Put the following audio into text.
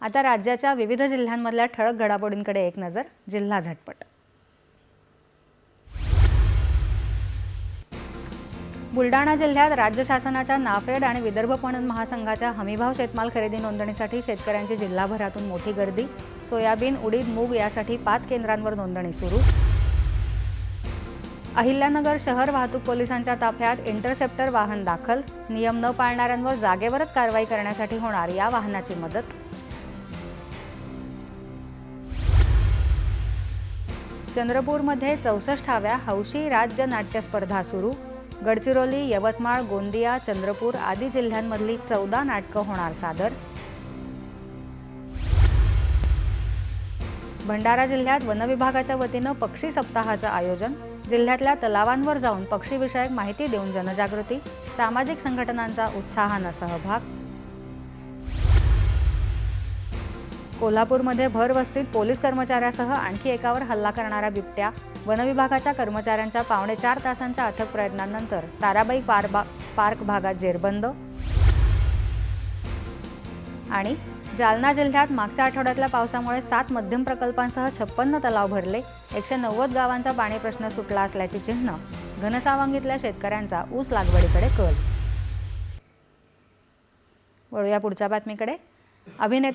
आता राज्याच्या विविध जिल्ह्यांमधल्या ठळक घडामोडींकडे एक नजर जिल्हा झटपट. बुलडाणा जिल्ह्यात राज्य शासनाच्या नाफेड आणि विदर्भ पणन महासंघाच्या हमीभाव शेतमाल खरेदी नोंदणीसाठी शेतकऱ्यांची जिल्हाभरातून मोठी गर्दी. सोयाबीन उडीद मूग यासाठी पाच केंद्रांवर नोंदणी सुरू. अहिल्यानगर शहर वाहतूक पोलिसांच्या ताफ्यात इंटरसेप्टर वाहन दाखल. नियम न पाळणाऱ्यांवर जागेवरच कारवाई करण्यासाठी होणार या वाहनाची मदत. चंद्रपूरमध्ये चौसष्टाव्या हौशी राज्य नाट्य स्पर्धा सुरू. गडचिरोली यवतमाळ गोंदिया चंद्रपूर आदी जिल्ह्यांमधली चौदा नाटकं होणार सादर. भंडारा जिल्ह्यात वनविभागाच्या वतीनं पक्षी सप्ताहाचं आयोजन. जिल्ह्यातल्या तलावांवर जाऊन पक्षीविषयक माहिती देऊन जनजागृती सामाजिक संघटनांचा उत्साहानं सहभाग. कोल्हापूरमध्ये भरवस्तीत पोलीस कर्मचाऱ्यासह आणखी एकावर हल्ला करणाऱ्या बिबट्या वनविभागाच्या कर्मचाऱ्यांच्या पावणे चार तासांच्या अथक प्रयत्नांनंतर ताराबाई पार बा पार्क भागात जेरबंद. आणि जालना जिल्ह्यात मागच्या आठवड्यातल्या पावसामुळे सात मध्यम प्रकल्पांसह छप्पन्न तलाव भरले. एकशे नव्वद गावांचा पाणी प्रश्न सुटला असल्याची चिन्ह घनसावंगीतल्या शेतकऱ्यांचा ऊस लागवडीकडे कल. वळूया पुढच्या बातमीकडे. अभिनेते